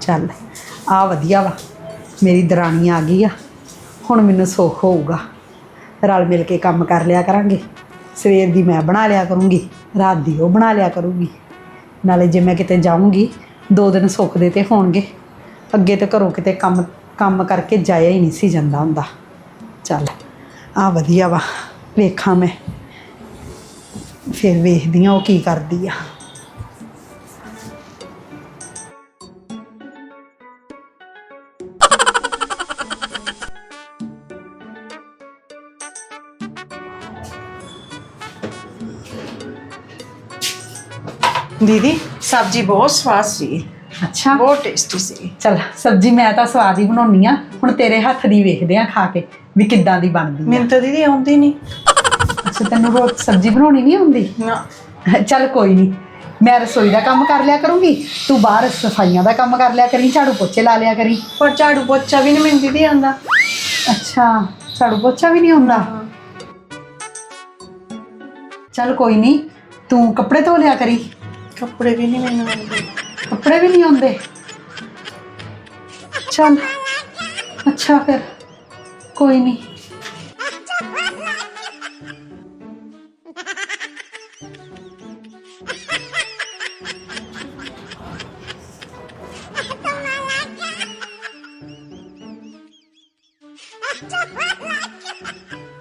ਚੱਲ, ਆ ਵਧੀਆ ਵਾ। ਮੇਰੀ ਦਰਾਣੀ ਆ ਗਈ ਆ। ਹੁਣ ਮੈਨੂੰ ਸੁੱਖ ਹੋਊਗਾ। ਰਲ ਮਿਲ ਕੇ ਕੰਮ ਕਰ ਲਿਆ ਕਰਾਂਗੇ। ਸਵੇਰ ਦੀ ਮੈਂ ਬਣਾ ਲਿਆ ਕਰੂੰਗੀ। ਰਾਤ ਦੀ ਉਹ ਬਣਾ ਲਿਆ ਕਰੂਗੀ। ਨਾਲੇ ਜੇ ਮੈਂ ਕਿਤੇ ਜਾਊਂਗੀ, ਦੋ ਦਿਨ ਸੁੱਖ ਦੇ ਤੇ ਹੋਣਗੇ। ਅੱਗੇ ਤੇ ਘਰੋਂ ਕਿਤੇ ਕੰਮ ਕੰਮ ਕਰਕੇ ਜਾਇਆ ਹੀ ਨਹੀਂ ਸੀ ਜਾਂਦਾ ਹੁੰਦਾ। ਚੱਲ, ਆ ਵਧੀਆ ਵਾ। ਵੇਖਾਂ ਮੈਂ। ਫਿਰ ਵੇਖਦੀ ਆ ਉਹ ਕੀ ਕਰਦੀ ਆ। ਦੀਦੀ ਸਬਜ਼ੀ ਬਹੁਤ ਸਵਾਦ ਸੀ। ਅੱਛਾ। ਬਹੁਤ ਟੇਸਟੀ ਸੀ। ਚਲ ਸਬਜੀ ਮੈਂ ਤਾਂ ਸਵਾਦ ਹੀ ਬਣਾਉਣੀ ਆ। ਹੁਣ ਤੇਰੇ ਹੱਥ ਦੀ ਵੇਖਦੇ ਆ ਖਾ ਕੇ ਵੀ ਕਿੱਦਾਂ ਦੀ ਬਣਦੀ ਆ। ਮੈਨੂੰ ਤਾਂ ਦੀਦੀ ਆਉਂਦੀ ਨਹੀਂ ਅੱਛਾ ਤੈਨੂੰ ਰੋਜ਼ ਸਬਜੀ ਬਣਾਉਣੀ ਨਹੀਂ ਆਉਂਦੀ? ਨਾ। ਚੱਲ ਕੋਈ ਨਹੀਂ ਮੈਂ ਰਸੋਈ ਦਾ ਕੰਮ ਕਰ ਲਿਆ ਕਰੂੰਗੀ ਤੂੰ ਬਾਹਰ ਸਫਾਈਆਂ ਦਾ ਕੰਮ ਕਰ ਲਿਆ ਕਰੀ ਝਾੜੂ ਪੋਚੇ ਲਾ ਲਿਆ ਕਰੀ। ਪਰ ਝਾੜੂ ਪੋਚਾ ਵੀ ਨਹੀਂ ਮੈਨੂੰ ਦੀਦੀ ਆਉਂਦਾ। ਅੱਛਾ ਝਾੜੂ ਪੋਚਾ ਵੀ ਨਹੀਂ ਹੁੰਦਾ ਚੱਲ ਕੋਈ ਨਹੀਂ ਤੂੰ ਕੱਪੜੇ ਧੋ ਲਿਆ ਕਰੀ। ਕੱਪੜੇ ਵੀ ਨਹੀਂ ਮੈਨੂੰ ਆਉਂਦੇ। ਕੱਪੜੇ ਵੀ ਨਹੀਂ ਆਉਂਦੇ? ਚੱਲ ਅੱਛਾ ਫਿਰ ਕੋਈ ਨਹੀਂ। Cepat!